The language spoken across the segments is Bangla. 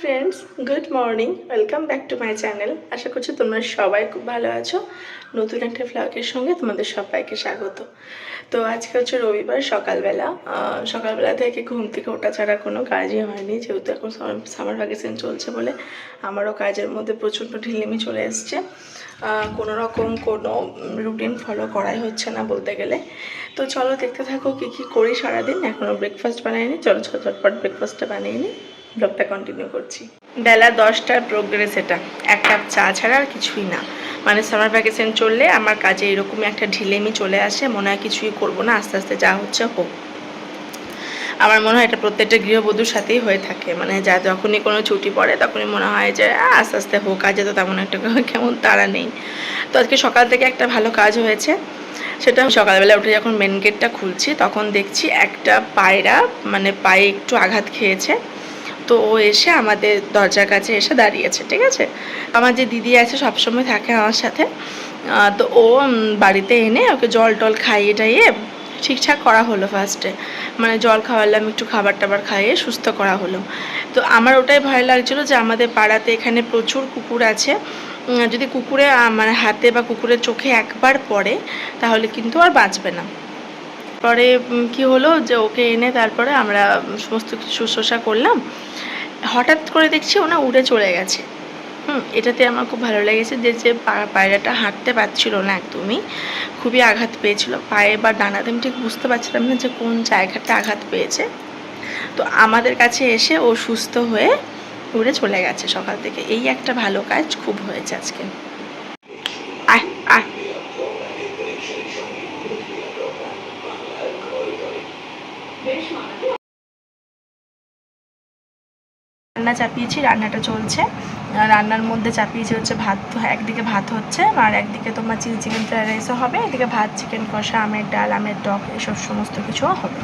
Friends good morning welcome back to my channel আশা করছি তোমরা সবাই খুব ভালো আছো। নতুন একটা ফ্লগের সঙ্গে তোমাদের সবাইকে স্বাগত। তো আজকে হচ্ছে রবিবার, সকালবেলা। সকালবেলা থেকে ঘুম থেকে ওঠা ছাড়া কোনো কাজই হয়নি। যেহেতু এখন সামার ভ্যাকেশন চলছে বলে আমারও কাজের মধ্যে প্রচণ্ড ঢিলেমি চলে এসছে। কোনো রকম কোনো রুটিন ফলো করাই হচ্ছে না বলতে গেলে। তো চলো দেখতে থাকো কী কী করি সারাদিন। এখনও ব্রেকফাস্ট বানাইনি। চলো ছ- ঝটপট ব্রেকফাস্টটা বানিয়ে নিই। ব্লগটা কন্টিনিউ করছি। বেলা দশটার প্রোগ্রেস এটা। এক কাপ চা ছাড়া আর কিছুই না। মানে সামার ভ্যাকেশন চললে আমার কাজে এরকমই একটা ঢিলেমি চলে আসে, মনে হয় কিছুই করব না, আস্তে আস্তে যা হচ্ছে হোক। আমার মনে হয় এটা প্রত্যেকটা গৃহবধূর সাথেই হয়ে থাকে। মানে যা যখনই কোনো ছুটি পড়ে, তখনই মনে হয় যে আস্তে আস্তে হোক কাজে তো তেমন একটা কেমন তাড়া নেই। তো আজকে সকাল থেকে একটা ভালো কাজ হয়েছে। সেটা সকালবেলা উঠে যখন মেন গেটটা খুলছি, তখন দেখছি একটা পায়রা মানে পায়ে একটু আঘাত খেয়েছে। তো ও এসে আমাদের দরজার কাছে এসে দাঁড়িয়েছে, ঠিক আছে? আমার যে দিদি আছে সবসময় থাকে আমার সাথে। তো ও বাড়িতে এনে ওকে জল টল খাইয়ে টাইয়ে ঠিকঠাক করা হলো ফার্স্টে মানে জল খাওয়ালাম, একটু খাবার টাবার খাইয়ে সুস্থ করা হলো। তো আমার ওটাই ভয় লাগছিল যে আমাদের পাড়াতে এখানে প্রচুর কুকুর আছে। যদি কুকুরে মানে হাতে বা কুকুরের চোখে একবার পড়ে, তাহলে কিন্তু আর বাঁচবে না। পরে উম, কি হলো যে ওকে এনে তারপরে আমরা সমস্ত কিছু শুশ্রূষা করলাম। হঠাৎ করে দেখছি ওনা উড়ে চলে গেছে। হুম এটাতে আমার খুব ভালো লেগেছে যে যে পায়রাটা হাঁটতে পারছিল না একদমই। খুবই আঘাত পেয়েছিল। পায়ে বা ডানাতে আমি ঠিক বুঝতে পারছিলাম না যে কোন জায়গাটা আঘাত পেয়েছে। তো আমাদের কাছে এসে ও সুস্থ হয়ে উড়ে চলে গেছে সকাল থেকে। এই একটা ভালো কাজ খুব হয়েছে আজকে। রান্না চাপিয়েছি, রান্নাটা চলছে। রান্নার মধ্যে চাপিয়েছি হচ্ছে ভাত, একদিকে ভাত হচ্ছে, আর একদিকে তোমার চিলি চিকেন ফ্রাইড রাইসও হবে, এদিকে ভাত, চিকেন কষা, আমের ডাল, আমের টক, এসব সমস্ত কিছুও হবে।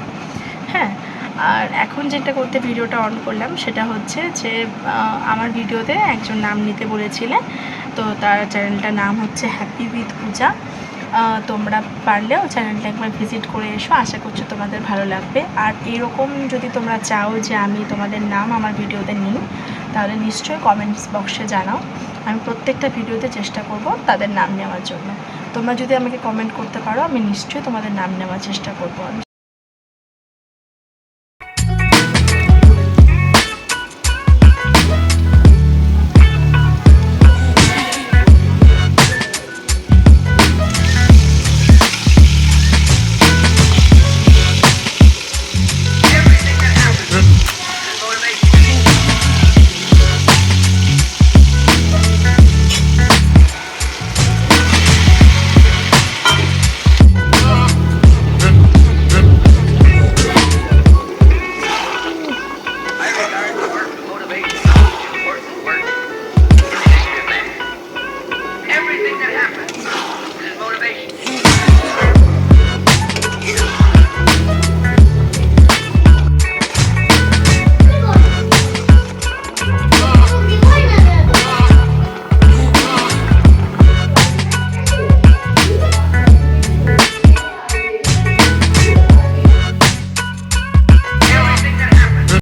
হ্যাঁ আর এখন যেটা করতে ভিডিওটা অন করলাম সেটা হচ্ছে যে আমার ভিডিওতে একজন নাম নিতে বলেছিলেন, তো তার চ্যানেলটার নাম হচ্ছে হ্যাপি উইথ পূজা তোমরা পারলেও চ্যানেলটা একবার ভিজিট করে এসো। আশা করছি তোমাদের ভালো লাগবে। আর এরকম যদি তোমরা চাও যে আমি তোমাদের নাম আমার ভিডিওতে নিই, তাহলে নিশ্চয়ই কমেন্টস বক্সে জানাও। আমি প্রত্যেকটা ভিডিওতে চেষ্টা করব তাদের নাম নেওয়ার জন্য। তোমরা যদি আমাকে কমেন্ট করতে পারো, আমি নিশ্চয়ই তোমাদের নাম নেওয়ার চেষ্টা করব।